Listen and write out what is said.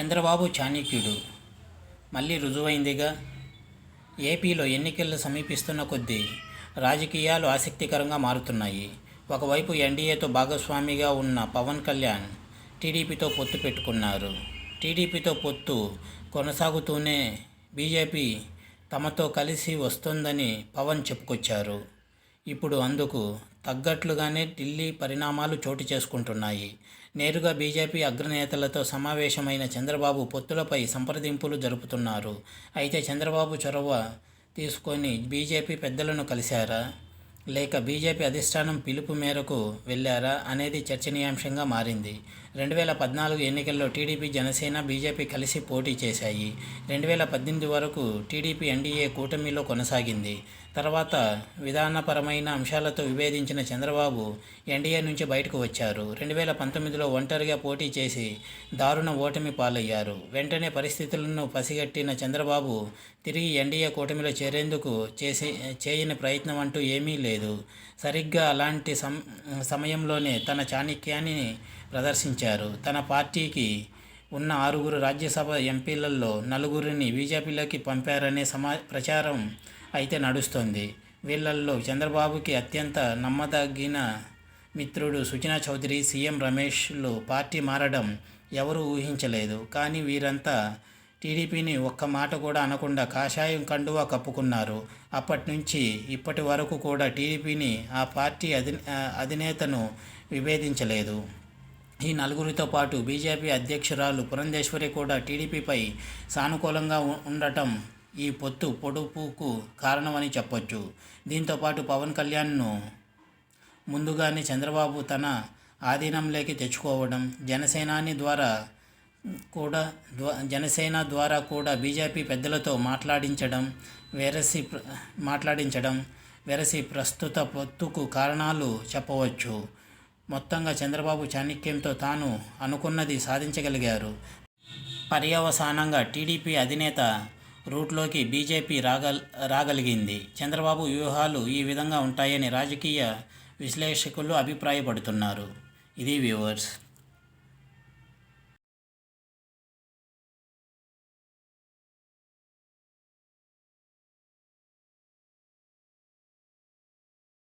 చంద్రబాబు చాణక్యుడు. మళ్ళీ రుజువైందిగా ఏపీలో ఎన్నికలు సమీపిస్తున్న కొద్దీ రాజకీయాలు ఆసక్తికరంగా మారుతున్నాయి. ఒకవైపు ఎన్డీఏతో భాగస్వామిగా ఉన్న పవన్ కళ్యాణ్ టీడీపీతో పొత్తు పెట్టుకున్నారు. టీడీపీతో పొత్తు కొనసాగుతూనే బీజేపీ తమతో కలిసి వస్తుందని పవన్ చెప్పుకొచ్చారు. ఇప్పుడు అందుకు తగ్గట్లుగానే ఢిల్లీ పరిణామాలు చోటు చేసుకుంటున్నాయి. నేరుగా బీజేపీ అగ్రనేతలతో సమావేశమైన చంద్రబాబు పొత్తులపై సంప్రదింపులు జరుపుతున్నారు. అయితే చంద్రబాబు చొరవ తీసుకొని బీజేపీ పెద్దలను కలిశారా? లేక బీజేపీ అధిష్టానం పిలుపు మేరకు వెళ్ళారా అనేది చర్చనీయాంశంగా మారింది. రెండు వేల పద్నాలుగు ఎన్నికల్లో టీడీపీ జనసేన బీజేపీ కలిసి పోటీ చేశాయి. రెండు వేల పద్దెనిమిది వరకు టీడీపీ ఎన్డీఏ కూటమిలో కొనసాగింది. తర్వాత విధానపరమైన అంశాలతో విభేదించిన చంద్రబాబు ఎన్డీఏ నుంచి బయటకు వచ్చారు. రెండు వేల పంతొమ్మిదిలో ఒంటరిగా పోటీ చేసి దారుణ ఓటమి పాలయ్యారు. వెంటనే పరిస్థితులను పసిగట్టిన చంద్రబాబు తిరిగి ఎన్డీఏ కూటమిలో చేరేందుకు చేసి చేయని ప్రయత్నం అంటూ ఏమీ లేదు. సరిగ్గా అలాంటి సమయంలోనే తన చాణక్యాన్ని ప్రదర్శించారు. తన పార్టీకి ఉన్న ఆరుగురు రాజ్యసభ ఎంపీలలో నలుగురిని బీజేపీలోకి పంపారనే సమా ప్రచారం అయితే నడుస్తోంది. వీళ్ళల్లో చంద్రబాబుకి అత్యంత నమ్మదగిన మిత్రుడు సుజనా చౌదరి సీఎం రమేష్లు పార్టీ మారడం ఎవరూ ఊహించలేదు. కానీ వీరంతా టీడీపీని ఒక్క మాట కూడా అనకుండా కాషాయం కండువా కప్పుకున్నారు. అప్పటి నుంచి ఇప్పటి వరకు కూడా టీడీపీని ఆ పార్టీ అధి అధినేతను విభేదించలేదు. ఈ నలుగురితో పాటు బీజేపీ అధ్యక్షురాలు పురంధేశ్వరి కూడా టీడీపీపై సానుకూలంగా ఉండటం ఈ పొత్తు పొడుపుకు కారణమని చెప్పొచ్చు. దీంతో పాటు పవన్ కళ్యాణ్ను ముందుగానే చంద్రబాబు తన ఆధీనంలోకి తెచ్చుకోవడం జనసేనాని ద్వారా కూడా జనసేన ద్వారా కూడా బీజేపీ పెద్దలతో మాట్లాడించడం వెరసి మాట్లాడించడం వెరసి ప్రస్తుత పొత్తుకు కారణాలు చెప్పవచ్చు. మొత్తంగా చంద్రబాబు చాణక్యంతో తాను అనుకున్నది సాధించగలిగారు. పర్యవసానంగా టీడీపీ అధినేత రూట్లోకి బీజేపీ రాగల్ రాగలిగింది. చంద్రబాబు వ్యూహాలు ఈ విధంగా ఉంటాయని రాజకీయ విశ్లేషకులు అభిప్రాయపడుతున్నారు. ఇది వ్యూవర్స్.